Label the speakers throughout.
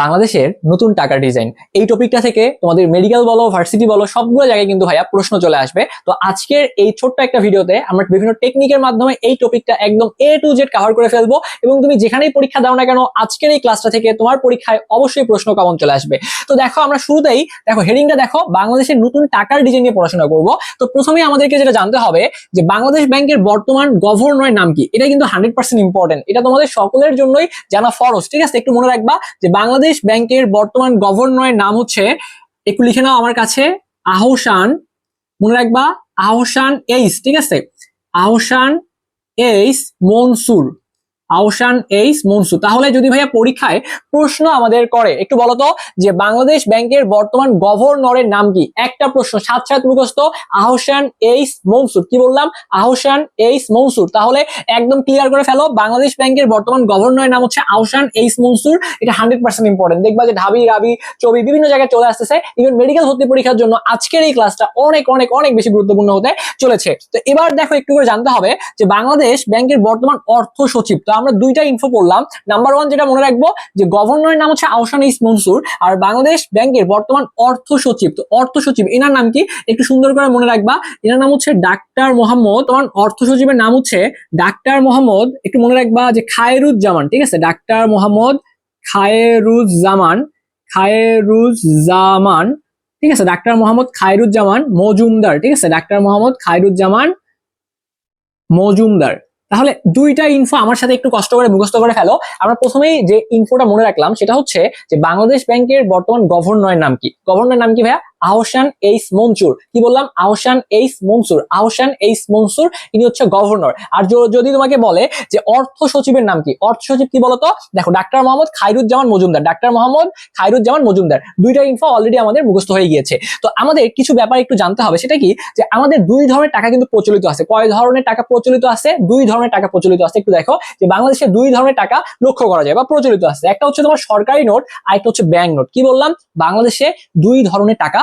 Speaker 1: বাংলাদেশের নতুন টাকার ডিজাইন এই টপিকটা থেকে তোমাদের মেডিকেল বলো ভার্সিটি বলো, সবগুলো জায়গায় কিন্তু ভাইয়া প্রশ্ন চলে আসবে। তো আজকের এই ছোট্ট একটা ভিডিওতে আমরা বিভিন্ন টেকনিকের মাধ্যমে এই টপিকটা একদম এ টু জেড কভার করে ফেলব এবং তুমি যেখানেই পরীক্ষা দাও না কেন, আজকের এই ক্লাসটা থেকে তোমার পরীক্ষায় অবশ্যই প্রশ্ন কমন চলে আসবে। তো দেখো, আমরা শুরুতেই দেখো হেডিংটা দেখো, বাংলাদেশের নতুন টাকার ডিজাইন নিয়ে পড়াশোনা করব। তো প্রথমেই আমাদেরকে যেটা জানতে হবে, যে বাংলাদেশ ব্যাংকের বর্তমান গভর্নরের নাম কি? এটা কিন্তু হান্ড্রেড পার্সেন্ট ইম্পর্টেন্ট এটা তোমাদের সকলের জন্যই জানা ফরজ। ঠিক আছে? একটু মনে রাখবা যে বাংলাদেশ ব্যাংকের বর্তমান গভর্নরের নাম হচ্ছে, একটু লিখে নাও আমার কাছে, আহসান, মনে রাখবা, আহসান এইস ঠিক আছে? আহসান এইস মনসুর। আহসান এইস মনসুর। তাহলে যদি ভাইয়া পরীক্ষায় প্রশ্ন আমাদের করে, একটু বলতো যে বাংলাদেশ ব্যাংকের বর্তমান গভর্নরের নাম কি? একটা প্রশ্ন, সাত সাত মুখস্থ আহসান এইস মনসুর। কি বললাম? আহসান এইস মনসুর। তাহলে একদম ক্লিয়ার করে ফেলো, বাংলাদেশ ব্যাংকের বর্তমান গভর্নরের নাম হচ্ছে আহসান এইস মনসুর। এটা হান্ড্রেড পার্সেন্ট ইম্পর্টেন্ট দেখবা যে ঢাবি, রাবি, চবি বিভিন্ন জায়গায় চলে আসতেছে। ইভেন মেডিকেল ভর্তি পরীক্ষার জন্য আজকের এই ক্লাসটা অনেক অনেক অনেক বেশি গুরুত্বপূর্ণ হতে চলেছে। তো এবার দেখো, একটু করে জানতে হবে যে বাংলাদেশ ব্যাংকের বর্তমান অর্থ সচিব। তো আমরা দুইটা ইনফো পড়লাম। নাম্বার ওয়ান যেটা মনে রাখব, যে গভর্নরের নাম হচ্ছে আহসান ইস মনসুর, আর বাংলাদেশ ব্যাংকের বর্তমান অর্থ সচিব, তো অর্থ সচিব, এনার নাম কি? একটু সুন্দর করে মনে রাখবা, এনার নাম হচ্ছে ডাক্তার মোহাম্মদ, তোমার অর্থ সচিবের নাম হচ্ছে ডাক্তার মোহাম্মদ। একটু মনে রাখবা যে খায়রুজ্জামান, ঠিক আছে? ডাক্তার মোহাম্মদ খায়রুজ্জামান খায়রুজ্জামান, ঠিক আছে? ডাক্তার মোহাম্মদ খায়রুজ্জামান মজুমদার, ঠিক আছে? ডাক্তার মোহাম্মদ খায়রুজ্জামান মজুমদার। তাহলে দুইটা ইনফো আমার সাথে একটু কষ্ট করে মুখস্থ করে ফেলো। আমরা প্রথমেই যে ইনফোটা মনে রাখলাম, সেটা হচ্ছে যে বাংলাদেশ ব্যাংকের বর্তমান গভর্নরের নাম কি? গভর্নর নাম কি ভাইয়া? আহসান এইস মনসুর। কি বললাম? আহসান এইস মনসুর। আহসান এইস মনসুর, ইনি হচ্ছে গভর্নর। আর যদি তোমাকে বলে যে অর্থ সচিবের নাম কি? অর্থ সচিব কি বলতো? দেখো, ডাক্তার মোহাম্মদ খাইরুজ্জামান মজুমদার। ডাক্তার মোহাম্মদ খায়রুজ্জামান মজুমদার। দুইটা ইনফো অলরেডি আমাদের মুখস্থ হয়ে গিয়েছে। তো আমাদের কিছু ব্যাপার একটু জানতে হবে, সেটা কি? যে আমাদের দুই ধরনের টাকা কিন্তু প্রচলিত আছে। কয় ধরনের টাকা প্রচলিত আছে? দুই ধরনের টাকা প্রচলিত আছে। একটু দেখো, যে বাংলাদেশে দুই ধরনের টাকা লক্ষ্য করা যায় বা প্রচলিত আছে। একটা হচ্ছে তোমার সরকারি নোট আর একটা হচ্ছে ব্যাংক নোট। কি বললাম? বাংলাদেশে দুই ধরনের টাকা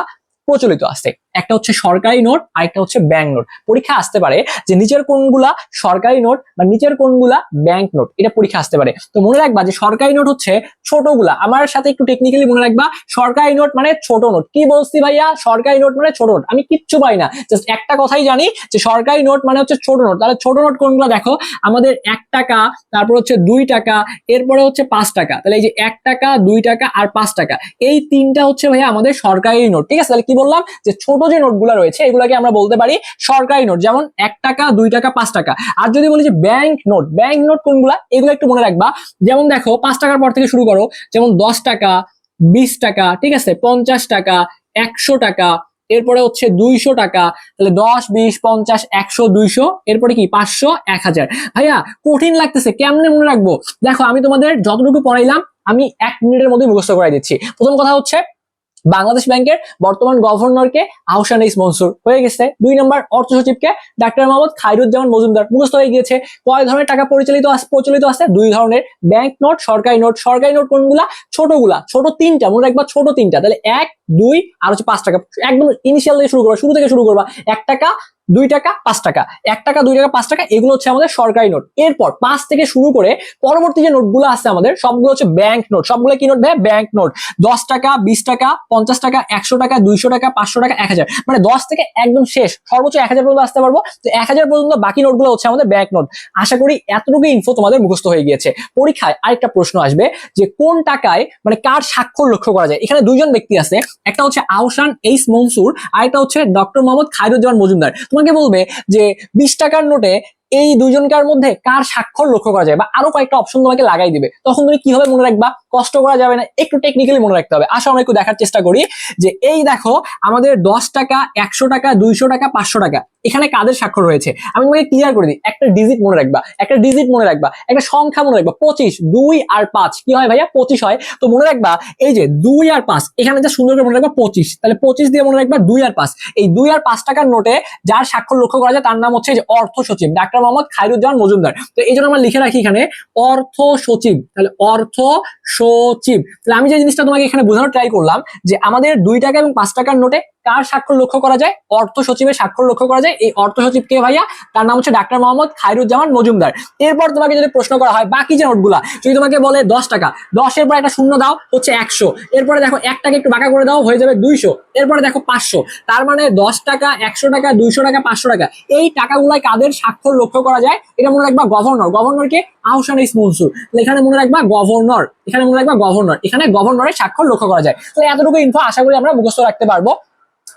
Speaker 1: প্রচলিত আছে। একটা হচ্ছে সরকারি নোট আর একটা হচ্ছে ব্যাংক নোট। পরীক্ষা আসতে পারে যে নিচের কোনগুলা সরকারি নোট বা নিচের কোনগুলা ব্যাংক নোট, এটা পরীক্ষা আসতে পারে। তো মনে রাখবা যে সরকারি নোট হচ্ছে ছোটগুলা। আমার সাথে একটু টেকনিক্যালি মনে রাখবা, সরকারি নোট মানে ছোট নোট। কি বলছি ভাইয়া? সরকারি নোট মানে ছোট নোট। আমি কিচ্ছু পাই না। জাস্ট একটা কথাই জানি যে সরকারি নোট মানে হচ্ছে ছোট নোট। তাহলে ছোট নোট কোনগুলো দেখো? আমাদের এক টাকা, তারপর হচ্ছে দুই টাকা, এরপরে হচ্ছে পাঁচ টাকা। তাহলে এই যে এক টাকা, দুই টাকা আর পাঁচ টাকা। এই তিনটা হচ্ছে ভাইয়া আমাদের সরকারি নোট। ঠিক আছে? তাহলে কি বললাম? যে ছোট যে নোটগুলো রয়েছে, এগুলোকে আমরা বলতে পারি সরকারি নোট, যেমন এক টাকা, দুই টাকা, পাঁচ টাকা। আর যদি বলি যে ব্যাংক নোট ব্যাংক নোট কোনগুলা? এগুলো একটু মনে রাখবা। যেমন দেখো, পাঁচ টাকার পর থেকে শুরু করো, যেমন দশ টাকা, বিশ টাকা, ঠিক আছে? পঞ্চাশ টাকা, একশো টাকা, এরপরে হচ্ছে দুইশো টাকা, তাহলে দশ, বিশ, পঞ্চাশ, একশো, দুইশো, এরপরে কি? পাঁচশো, এক হাজার। ভাইয়া, কঠিন লাগতেছে, কেমনে মনে রাখব? দেখো, আমি তোমাদের যতটুকু পড়াইলাম, আমি এক মিনিটের মধ্যে মুখস্থ করাই দিচ্ছি। প্রথম কথা হচ্ছে বাংলাদেশ ব্যাংকের বর্তমান গভর্নরকে আহসান ইস মনসুর হয়ে গেছে। দুই নম্বর অর্থ সচিবকে ডাক্তার মোহাম্মদ খাইরুজ্জামান মজুমদার মুখস্থ হয়ে গিয়েছে। কয় ধরনের টাকা পরিচালিত প্রচলিত আছে? দুই ধরনের। ব্যাংক নোট, সরকারি নোট। সরকারি নোট কোনগুলা? ছোটগুলা। ছোট তিনটা। মনে রাখবা ছোট তিনটা। তাহলে এক, দুই, আর হচ্ছে পাঁচ টাকা। একদম ইনিশিয়াল থেকে শুরু করবা। শুরু থেকে শুরু করবা। এক টাকা দুই টাকা, পাঁচ টাকা। এক টাকা, দুই টাকা, পাঁচ টাকা, এগুলো হচ্ছে আমাদের সরকারি নোট। এরপর পাঁচ থেকে শুরু করে পরবর্তী যে নোটগুলো আছে আমাদের, সবগুলো হচ্ছে ব্যাংক নোট। সবগুলো কি নোট ভাই? Bank note. দশ টাকা, বিশ টাকা, পঞ্চাশ টাকা, একশো টাকা, দুইশো টাকা, পাঁচশো টাকা, এক হাজার। মানে দশ থেকে একদম শেষ, সর্বোচ্চ এক হাজার পর্যন্ত আসতে পারব। তো এক হাজার পর্যন্ত বাকি নোটগুলো হচ্ছে আমাদের ব্যাংক নোট। আশা করি এতটুকু ইনফো তোমাদের মুখস্থ হয়ে গিয়েছে। পরীক্ষায় আরেকটা প্রশ্ন আসবে যে কোন টাকায় মানে কার স্বাক্ষর লক্ষ্য করা যায়? এখানে দুইজন ব্যক্তি আছে। একটা হচ্ছে আহসান এইস মনসুর আর একটা হচ্ছে ডক্টর মোহাম্মদ খায়রুজ্জামান মজুমদার। তোমাকে বলবে যে বিশ টাকার নোটে এই দুজনকার মধ্যে কার স্বাক্ষর লক্ষ্য করা যায়? বা আরও কয়েকটা অপশন তোমাকে লাগাই দিবে। তখন তুমি কীভাবে মনে রাখবা? কষ্ট করা যাবে না, একটু টেকনিক্যালি মনে রাখতে হবে। আসো আমরা একটু দেখার চেষ্টা করি যে এই দেখো আমাদের দশ টাকা, একশো টাকা, দুইশো টাকা, পাঁচশো টাকা, এখানে কাদের স্বাক্ষর রয়েছে? আমি তোমাকে ক্লিয়ার করে দিই, একটা ডিজিট মনে রাখবা, একটা ডিজিট মনে রাখবা, একটা সংখ্যা মনে রাখবা, পঁচিশ, দুই আর পাঁচ, কি হয় ভাইয়া? পঁচিশ হয়। তো মনে রাখবা, এই যে দুই আর পাঁচ, এখানে যা সুন্দর করে মনে রাখবা, পঁচিশ। তাহলে পঁচিশ দিয়ে মনে রাখবা দুই আর পাঁচ। এই দুই আর পাঁচ টাকার নোটে যার স্বাক্ষর লক্ষ্য করা যায়, তার নাম হচ্ছে যে অর্থ সচিব, ডাক্তার মোহাম্মদ খায়রুজ্জামান মজুমদার। তো এই জন্য আমরা লিখে রাখি এখানে অর্থ সচিব। তাহলে অর্থ সচিব। তাহলে আমি যে জিনিসটা তোমাকে এখানে বোঝানোর ট্রাই করলাম, যে আমাদের দুই টাকা এবং পাঁচ টাকার নোটে কার স্বাক্ষর লক্ষ্য করা যায়? অর্থ সচিবের স্বাক্ষর লক্ষ্য করা যায়। এই অর্থ সচিব কে ভাইয়া? তার নাম হচ্ছে ডাক্তার মোহাম্মদ খায়রুজ্জামান মজুমদার। এরপর তোমাকে যদি প্রশ্ন করা হয়, বাকি যে নোটগুলা, যদি তোমাকে বলে দশ টাকা, দশের পর একটা শূন্য দাও, হচ্ছে একশো। এরপরে দেখো, এক টাকা একটু বাঁকা করে দাও, হয়ে যাবে দুইশো। এরপরে দেখো, পাঁচশো। তার মানে দশ টাকা, একশো টাকা, দুইশো টাকা, পাঁচশো টাকা। এই টাকাগুলাই কাদের স্বাক্ষর লক্ষ্য করা যায়? এটা মনে রাখবা গভর্নর। গভর্নরকে আহসান ইস মনসুর। এখানে মনে রাখবা গভর্নর। এখানে মনে রাখবা গভর্নর। এখানে গভর্নরের স্বাক্ষর লক্ষ্য করা যায়। তো এতটুকু ইনফো আশা করি আমরা মুখস্থ রাখতে পারব।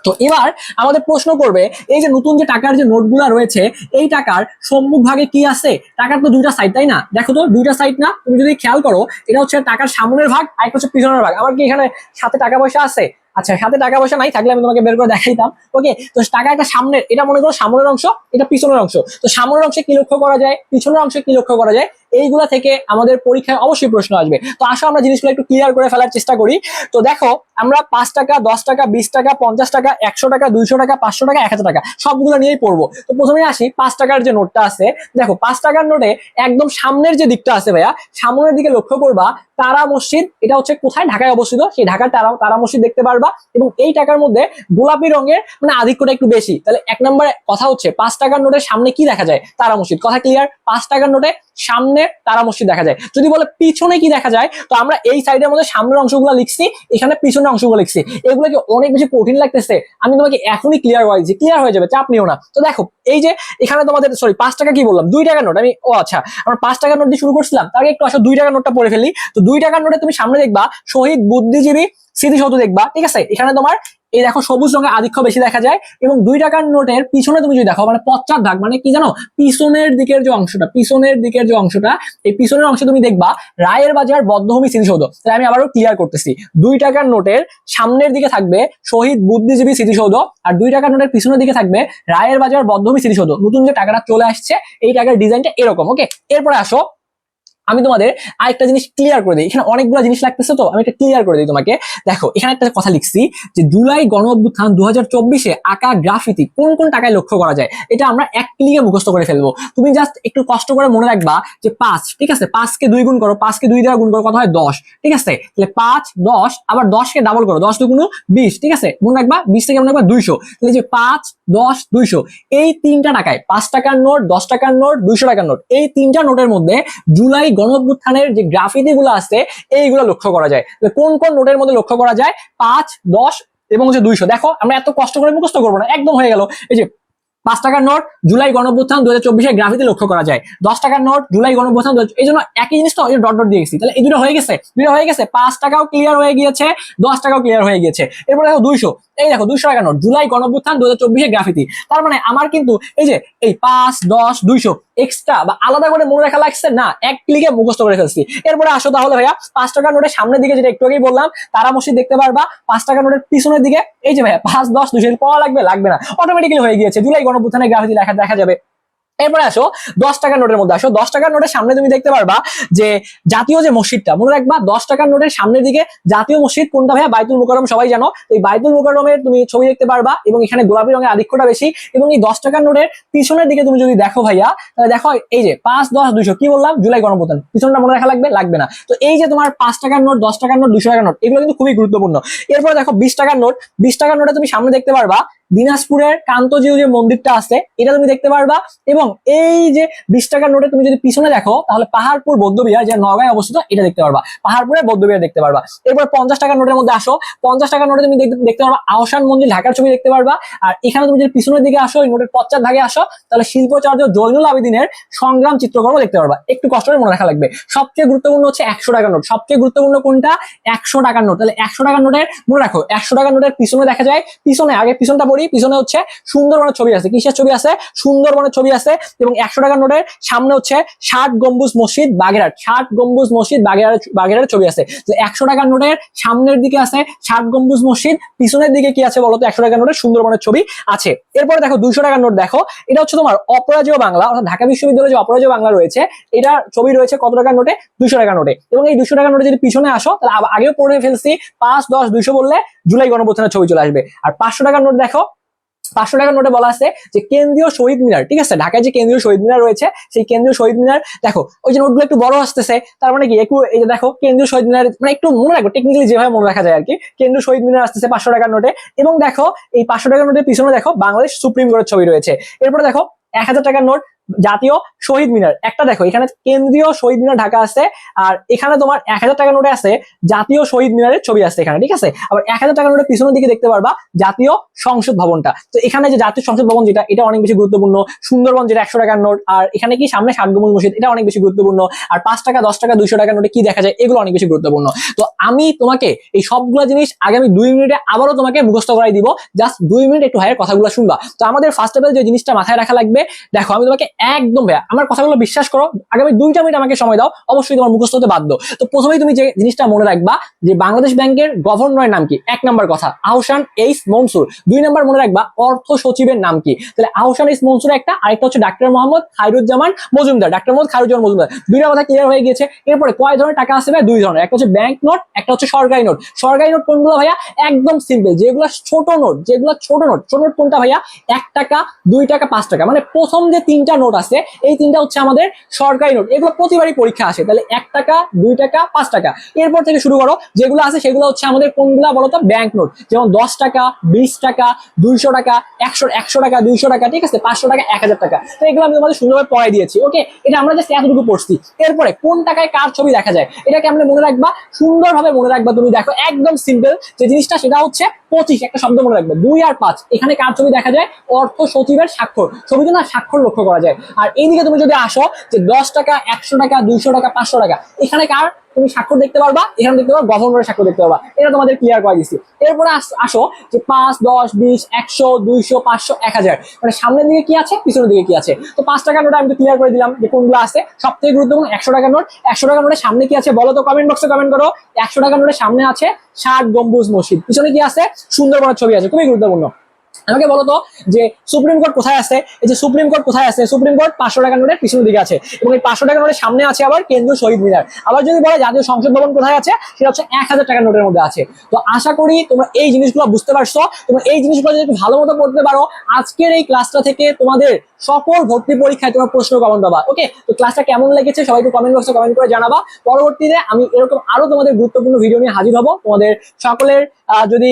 Speaker 1: তো এবার আমাদের প্রশ্ন করবে, এই যে নতুন যে টাকার যে নোটগুলা রয়েছে, এই টাকার সম্মুখ ভাগে কি আছে? টাকার তো দুইটা সাইড তাই না? দেখো তো, দুইটা সাইড না, তুমি যদি খেয়াল করো, এটা হচ্ছে টাকার সামনের ভাগ আর একটা হচ্ছে পিছনের ভাগ। আমার কি এখানে সাথে টাকা পয়সা আছে? আচ্ছা সাথে টাকা পয়সা নাই থাকলে আমি তোমাকে বের করে দেখাইতাম। ওকে তো টাকা একটা সামনের, এটা মনে করো সামনের অংশ, এটা পিছনের অংশ। তো সামনের অংশে কি লক্ষ্য করা যায়? পিছনের অংশে কি লক্ষ্য করা যায়? এইগুলা থেকে আমাদের পরীক্ষায় অবশ্যই প্রশ্ন আসবে। তো আসো আমরা জিনিসগুলো একটু ক্লিয়ার করে ফেলার চেষ্টা করি। তো দেখো, আমরা পাঁচ টাকা, দশ টাকা, বিশ টাকা, পঞ্চাশ টাকা, একশো টাকা, দুইশো টাকা, পাঁচশো টাকা, এক হাজার টাকা, সবগুলো নিয়েই পড়ব। তো প্রথমে আসি, পাঁচ টাকার যে নোটটা আছে, দেখো, পাঁচ টাকার নোটে একদম সামনের যে দিকটা আছে ভাইয়া, সামনের দিকে লক্ষ্য করবা, তারা মসজিদ, এটা হচ্ছে কোথায়? ঢাকায় অবস্থিত। সেই ঢাকার তারা তারা মসজিদ দেখতে পারবা এবং এই টাকার মধ্যে গোলাপি রঙের মানে আধিক্যটা একটু বেশি। তাহলে এক নম্বরে কথা হচ্ছে, পাঁচ টাকার নোটের সামনে কি দেখা যায়? তারা মসজিদ। কথা ক্লিয়ার পাঁচ টাকার নোটে সামনে তারা মসজিদ দেখা যায়। যদি বলে পিছনে কি দেখা যায়, তো আমরা এই সাইডের মধ্যে সামনের অংশগুলো লিখছি, এখানে পিছনের অংশগুলো লিখছি। এগুলোকে অনেক বেশি কঠিন লাগতেছে? আমি তোমাকে এখনই ক্লিয়ার করে দিচ্ছি। ক্লিয়ার হয়ে যাবে, চাপ নিও না। তো দেখো, এই যে এখানে তোমাদের সরি পাঁচ টাকা কি বললাম? দুই টাকার নোট আমি, ও আচ্ছা আমরা পাঁচ টাকার নোট দিয়ে শুরু করছিলাম, তার একটু আসো, দুই টাকার নোটটা পড়ে ফেলি। তো দুই টাকার নোটে তুমি সামনে দেখবা, শহীদ বুদ্ধিজীবী স্মৃতিসৌধ দেখবা, ঠিক আছে? এখানে তোমার এই দেখো সবুজ রঙের আধিক্য বেশি দেখা যায় এবং দুই টাকার নোটের পিছনে তুমি যদি দেখো মানে পশ্চাৎ ভাগ মানে কি জানো? পিছনের দিকের যে অংশটা, পিছনের দিকের যে অংশটা, এই পিছনের অংশে তুমি দেখবা রায়ের বাজার বদ্ধভূমি স্মৃতিসৌধ। তাহলে আমি আবারও ক্লিয়ার করতেছি। দুই টাকার নোটের সামনের দিকে থাকবে শহীদ বুদ্ধিজীবী স্মৃতিসৌধ আর দুই টাকার নোটের পিছনের দিকে থাকবে রায়ের বাজার বদ্ধভূমি স্মৃতিসৌধ। নতুন যে টাকাটা চলে আসছে, এই টাকার ডিজাইনটা এরকম ওকে এরপরে আসো আমি তোমাদের আরেকটা জিনিস ক্লিয়ার করে দিই। এখানে অনেকগুলো জিনিস লাগতেছে তো, আমি একটা ক্লিয়ার করে দিই তোমাকে। দেখো, এখানে একটা কথা লিখছি যে জুলাই গণ অভ্যুত্থান দু হাজার চব্বিশে আঁকা গ্রাফিতি কোন কোন টাকায় লক্ষ্য করা যায়? এটা আমরা এক ক্লিকে মুখস্থ করে ফেলব। তুমি জাস্ট একটু কষ্ট করে মনে রাখবা যে পাঁচ, ঠিক আছে? পাঁচকে দুই গুণ করো, পাঁচকে দুই দ্বারা গুণ করো কত হয়? দশ, ঠিক আছে? তাহলে পাঁচ, দশ, আবার দশকে ডাবল করো, দশ দুগুণ বিশ, ঠিক আছে? মনে রাখবা, বিশ থেকে মনে রাখবা দুইশো। তাহলে যে পাঁচ, দশ, দুইশো, এই তিনটা টাকায় পাঁচ টাকার নোট, দশ টাকার নোট, দুইশো টাকার নোট, এই তিনটা নোটের মধ্যে জুলাই গণ অভ্যুত্থানের যে গ্রাফিতি গুলো আছে এইগুলো লক্ষ্য করা যায়। কোন কোন নোটের মধ্যে লক্ষ্য করা যায়? পাঁচ, দশ এবং হচ্ছে দুইশো। দেখো, আমরা এত কষ্ট করে মুখস্থ করব না, একদম হয়ে গেল। এই যে, পাঁচ টাকার নোট, জুলাই গণঅভ্যুত্থান দু হাজার চব্বিশে গ্রাফিতে লক্ষ্য করা যায়। দশ টাকার নোট, জুলাই গণঅভ্যুত্থান এই জন্য একই জিনিস তো ডট ডট দিয়ে গেছি। তাহলে এই দুটো হয়ে গেছে, দুটো হয়ে গেছে, পাঁচ টাকাও ক্লিয়ার হয়ে গিয়েছে, দশ টাকাও ক্লিয়ার হয়ে গিয়েছে। এরপরে দেখো দুইশো। এই দেখো দুইশো টাকা জুলাই গণভ্যুত্থান দু হাজার চব্বিশে গ্রাফিতি তার মানে আমার কিন্তু এই যে, এই পাঁচ, দশ, দুইশো এক্সট্রা বা আলাদা করে মনে রাখা লাগছে না, এক ক্লিকে মুখস্থ করে ফেলছি। এরপরে আসো তাহলে ভাইয়া, পাঁচ টাকা নোটের সামনের দিকে যেটা একটু আগেই বললাম, তারা মসজিদ দেখতে পারবা, পাঁচ টাকা নোটের পিছনের দিকে, এই যে ভাইয়া, পাঁচ, দশ, দুইশো পাওয়া লাগবে লাগবে না। অটোমেটিক্যালি হয়ে গিয়েছে, জুলাই গণভ্যুত্থানের গ্রাফিতি লেখা দেখা যাবে। এরপরে আসো, দশ টাকার নোটের মধ্যে আসো। দশ টাকার নোটের সামনে তুমি দেখতে পারবা যে জাতীয় যে মসজিদটা, মনে রাখবা দশ টাকার নোটের সামনের দিকে জাতীয় মসজিদ কোনটা ভাইয়া? বাইতুল মুকাররম, সবাই জানো। এই বাইতুল মুকাররমের তুমি ছবি দেখতে পারবা এবং এখানে গোলাপি রঙের আধিক্যটা বেশি এবং এই দশ টাকার নোটের পিছনের দিকে তুমি যদি দেখো ভাইয়া, তাহলে দেখো এই যে পাঁচ, দশ, দুইশো, কি বললাম? জুলাই গণপ্রদান পিছনটা মনে রাখা লাগবে? লাগবে না। তো এই যে তোমার পাঁচ টাকার নোট, দশ টাকার নোট দুশো টাকার নোট, এগুলো কিন্তু খুবই গুরুত্বপূর্ণ। এরপরে দেখো বিশ টাকার নোট, বিশ টাকার নোটে তুমি সামনে দেখতে পারবা দিনাজপুরের কান্তজিউ যে মন্দিরটা আছে, এটা তুমি দেখতে পারবা। এবং এই যে বিশ টাকার নোটে তুমি যদি পিছনে দেখো, তাহলে পাহাড়পুর বৌদ্ধবিহার যে নগাঁয় অবস্থিত, এটা দেখতে পারবা। পাহাড়পুরের বৌদ্ধবিহার দেখতে পারবা। এরপর পঞ্চাশ টাকার নোটের মধ্যে আসো। পঞ্চাশ টাকার নোটে তুমি দেখতে পারবা আহসান মন্দির, ঢাকার ছবি দেখতে পারবা। আর এখানে তুমি যদি পিছনের দিকে আসো ওই নোটের পশ্চাৎ ভাগে আসো, তাহলে শিল্পচার্য জৈনুল আবেদিনের সংগ্রাম চিত্রকর্ম দেখতে পারবা। একটু কষ্ট করে মনে রাখা লাগবে। সবচেয়ে গুরুত্বপূর্ণ হচ্ছে একশো টাকার নোট। সবচেয়ে গুরুত্বপূর্ণ কোনটা? একশো টাকার নোট। তাহলে একশো টাকার নোটের, মনে রাখো, একশো টাকার নোটের পিছনে দেখা যায়, পিছনে, আগে পিছনটা পড়ি পিছনে হচ্ছে সুন্দরবনের ছবি আছে। কিসের ছবি আছে? সুন্দরবনের ছবি আছে এবং একশো টাকার নোটের সামনে হচ্ছে ষাট গম্বুজ মসজিদ বাগেরহাট। ষাট গম্বুজ মসজিদ বাগেরহাট বাগেরহাট ছবি আছে। একশো টাকার নোটের সামনের দিকে আছে ষাট গম্বুজ মসজিদ, পিছনের দিকে কি আছে বলতো একশো টাকার নোটের সুন্দরবনের ছবি আছে। এরপরে দেখো, দুইশো টাকার নোট দেখো। এটা হচ্ছে তোমার অপরাজেয় বাংলা, অর্থাৎ ঢাকা বিশ্ববিদ্যালয়ে যে অপরাজেয় বাংলা রয়েছে, এটা ছবি রয়েছে কত টাকার নোটে? দুশো টাকার নোটে। এবং এই দুশো টাকার নোটে যদি পিছনে আসো, তাহলে আগেও পড়ে ফেলছি, পাঁচ, দশ, দুইশো বললে জুলাই গণপ্রথানের ছবি চলে আসবে। আর পাঁচশো টাকার নোট দেখো পাঁচশো টাকার নোটে বলা আছে যে কেন্দ্রীয় শহীদ মিনার, ঠিক আছে? ঢাকায় যে কেন্দ্রীয় শহীদ মিনার রয়েছে, সেই কেন্দ্রীয় শহীদ মিনার, দেখো, ওই যে নোটগুলো একটু বড় আসতেছে, তার মানে কি? একটু এই যে দেখো, কেন্দ্রীয় শহীদ মিনার মানে একটু মনে রাখো টেকনিক্যালি যেভাবে মনে রাখা যায় আর কি, কেন্দ্রীয় শহীদ মিনার আসতেছে পাঁচশো টাকার নোটে, এবং দেখো, এই পাঁচশো টাকার নোটের পিছনে দেখো বাংলাদেশ সুপ্রিম কোর্টের ছবি রয়েছে। এরপরে দেখো, এক হাজার টাকার নোট জাতীয় শহীদ মিনার। একটা দেখো, এখানে কেন্দ্রীয় শহীদ মিনার ঢাকা আছে, আর এখানে তোমার এক হাজার টাকার নোটে আছে জাতীয় শহীদ মিনারের ছবি আছে এখানে, ঠিক আছে? আবার এক হাজার টাকার নোটের পিছনের দিকে দেখতে পারবা জাতীয় সংসদ ভবনটা। তো এখানে যে জাতীয় সংসদ ভবন যেটা, এটা অনেক বেশি গুরুত্বপূর্ণ। সুন্দরবন যেটা একশো টাকার নোট, আর এখানে কি সামনে ষাট মসজিদ, এটা অনেক বেশি গুরুত্বপূর্ণ। আর পাঁচ টাকা, দশ টাকা, দুইশো টাকার নোটে কি দেখা যায়, এগুলো অনেক বেশি গুরুত্বপূর্ণ। তো আমি তোমাকে এই সবগুলো জিনিস আগামী দুই মিনিটে আবারও তোমাকে মুখস্থ করাই দিব। জাস্ট দুই মিনিট একটু হায়ের কথাগুলো শুনবা। তো আমাদের ফার্স্ট অফ অল যে জিনিসটা মাথায় রাখা লাগবে, দেখো, আমি তোমাকে একদম ভাইয়া, আমার কথাগুলো বিশ্বাস করো, আগামী দুইটা মিনিট আমাকে সময় দাও, অবশ্যই তোমার মুখস্থ হতে বাধ্য। তো প্রথমেই তুমি যে জিনিসটা মনে রাখবা, যে বাংলাদেশ ব্যাংকের গভর্নরের নাম কি? এক নাম্বার কথা, আহসান এইস মনসুর। দুই নাম্বার মনে রাখবা, অর্থ সচিবের নাম কি? তাহলে আহসান এইস মনসুর একটা, আরেকটা হচ্ছে ডাক্তার মোহাম্মদ খাইরুজ্জামান মজুমদার, ডাক্তার মোহাম্মদ খাইরুজ্জামান মজুমদার। দুইটা কথা ক্লিয়ার হয়ে গিয়েছে, এরপরে কয় ধরনের টাকা ভাই দুই ধরনের, একটা হচ্ছে ব্যাংক নোট একটা হচ্ছে সরকারি নোট সরকারি নোট কোনগুলো ভাইয়া? একদম সিম্পল যেগুলো ছোট নোট যেগুলো ছোট নোট ছোট নোট কোনটা ভাইয়া? এক টাকা, দুই টাকা, পাঁচ টাকা মানে প্রথম যে তিনটা নোট আছে, এই তিনটা হচ্ছে আমাদের সরকারি নোট। এগুলো প্রতিবারই পরীক্ষা আসে। তাহলে এক টাকা, দুই টাকা, পাঁচ টাকা। এরপর থেকে শুরু করো, যেগুলো আছে সেগুলো হচ্ছে আমাদের কোনগুলা বলতো? Bank note. যেমন দশ টাকা, বিশ টাকা, দুইশো টাকা, একশো একশো টাকা, দুইশো টাকা, ঠিক আছে? পাঁচশো টাকা, এক হাজার টাকা। তো এগুলো আমি তোমাদের সুন্দরভাবে পড়াই দিয়েছি, ওকে? এটা আমরা জাস্ট এতটুকু পড়ছি। এরপরে কোন টাকায় কার ছবি দেখা যায়? এটাকে আমরা মনে রাখবা? সুন্দরভাবে মনে রাখবা তুমি। দেখো, একদম সিম্পল যে জিনিসটা, সেটা হচ্ছে পঁচিশ। একটা শব্দ মনে রাখবে। দুই আর পাঁচ। এখানে কার ছবি দেখা যায়? অর্থ সচিবের স্বাক্ষর। ছবিতে না স্বাক্ষর লক্ষ্য করা যায়। আর এইদিকে তুমি যদি আসো যে দশ টাকা, একশো টাকা, দুইশো টাকা, পাঁচশো টাকা, এখানে কার? তুমি স্বাক্ষর দেখতে পারবা, এখানে দেখতে পারবা গভর্নরের স্বাক্ষর দেখতে পারবা। এটা তোমাদের ক্লিয়ার করে দিচ্ছি এরপরে আস- যে পাঁচ, দশ, বিশ, একশো, দুইশো, পাঁচশো, এক হাজার। মানে সামনের দিকে কি আছে? পিছনের দিকে কি আছে? তো পাঁচ টাকা নোট আমি তো ক্লিয়ার করে দিলাম যে কোনগুলো আছে। সব থেকে গুরুত্বপূর্ণ একশো টাকা নোট একশো টাকার নোটের সামনে কি আছে বলো তো কমেন্ট বক্সে কমেন্ট করো। একশো টাকার নোটের সামনে আছে ষাট গম্বুজ মসজিদ। পিছনে কি আছে? সুন্দরবনের ছবি আছে। খুবই গুরুত্বপূর্ণ। আমাকে বলো তো যে সুপ্রিম কোর্ট কোথায় আছে? এই যে সুপ্রিম কোর্ট কোথায় আছে? সুপ্রিম কোর্ট পাঁচশো টাকা নোটের পিছনের দিকে আছে। এবং এই পাঁচশো টাকা নোটের সামনে আছে আবার কেন্দ্রীয় শহীদ মিনার। আবার যদি বলে জাতীয় সংসদ ভবন কোথায় আছে, সেটা হচ্ছে এক হাজার টাকা নোটের মধ্যে আছে। তো আশা করি তোমরা এই জিনিসগুলো বুঝতে পারছ। তোমরা এই জিনিসগুলো যদি ভালো মতো পড়তে পারো, আজকের এই ক্লাসটা থেকে তোমাদের সকল ভর্তি পরীক্ষায় তোমার প্রশ্ন কমন পাবা। ওকে তো ক্লাসটা কেমন লেগেছে সবাই একটু কমেন্ট বক্সে কমেন্ট করে জানাবা। পরবর্তীতে আমি এরকম আরও তোমাদের গুরুত্বপূর্ণ ভিডিও নিয়ে হাজির হব। তোমাদের সকলের যদি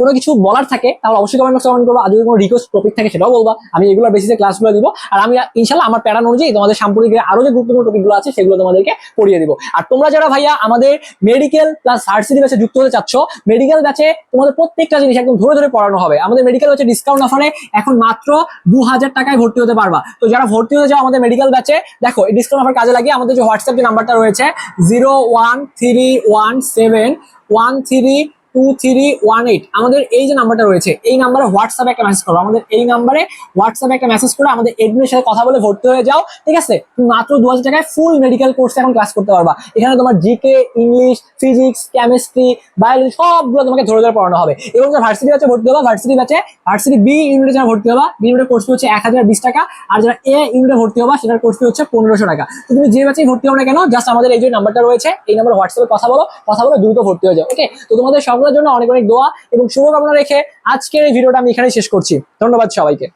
Speaker 1: কোনো কিছু বলার থাকে, তাহলে অবশ্যই কমেন্ট বক্সে কমেন্ট করব। আর যদি কোনো রিকোয়েস্ট টপিক থাকে, সেটাও বলবা। আমি এগুলোর বেসিসে ক্লাসগুলো দিব আর আমি ইনশাল্লাহ আমার প্যাটার্ন অনুযায়ী তোমাদের সাম্প্রতিক আরও যে গুরুত্বপূর্ণ টপিকগুলো আছে, সেগুলো তোমাদেরকে পড়িয়ে দিব। আর তোমরা যারা ভাইয়া আমাদের মেডিকেল প্লাস ভার্সিটি ব্যাচে যুক্ত হতে চাচ্ছ মেডিকেল ব্যাচে তোমাদের প্রত্যেকটা জিনিস একদম ধরে ধরে পড়ানো হবে। আমাদের মেডিকেল ব্যাচে ডিসকাউন্ট অফারে এখন মাত্র দু হাজার টাকায় ভর্তি হতে পারবা। তো যারা ভর্তি হতে চাও আমাদের মেডিকেল ব্যাচে দেখো, এই ডিসকাউন্ট অফার কাজে লাগিয়ে আমাদের যে হোয়াটসঅ্যাপ যে নাম্বারটা রয়েছে zero one three one seven one three two three one eight আমাদের এই যে নাম্বারটা রয়েছে, এই নাম্বারে হোয়াটসঅ্যাপে একটা মেসেজ করো। আমাদের এই নাম্বারে হোয়াটসঅ্যাপে একটা মেসেজ করে আমাদের এডমিনের সাথে কথা বলে ভর্তি হয়ে যাও, ঠিক আছে? তুমি মাত্র দু হাজার টাকায় ফুল মেডিকেল কোর্সে এখন ক্লাস করতে পারবা। এখানে তোমার GK English physics chemistry biology সবগুলো তোমাকে ধরে ধরে পড়ানো হবে। এবং যারা ভার্সিটি ব্যাচে ভর্তি হবা ভার্সিটি ব্যাচে ভার্সিটি বি ইউনিটে যারা ভর্তি হবা বি ইউনিটের কোর্স হচ্ছে এক হাজার বিশ টাকা। আর যারা এ ইউনিটে ভর্তি হবা, সেটার কোর্স হচ্ছে পনেরোশো টাকা। তো তুমি যে ব্যাচেই ভর্তি হও না কেন জাস্ট আমাদের এই যে নাম্বারটা রয়েছে, এই নাম্বার হোয়াটসঅ্যাপে কথা বলো, কথা বলে দ্রুত ভর্তি হয়ে যাও ওকে তো তোমাদের সকলের জন্য অনেক অনেক দোয়া এবং শুভকামনা রেখে আজকের এই ভিডিওটা আমি এখানে শেষ করছি। ধন্যবাদ সবাইকে।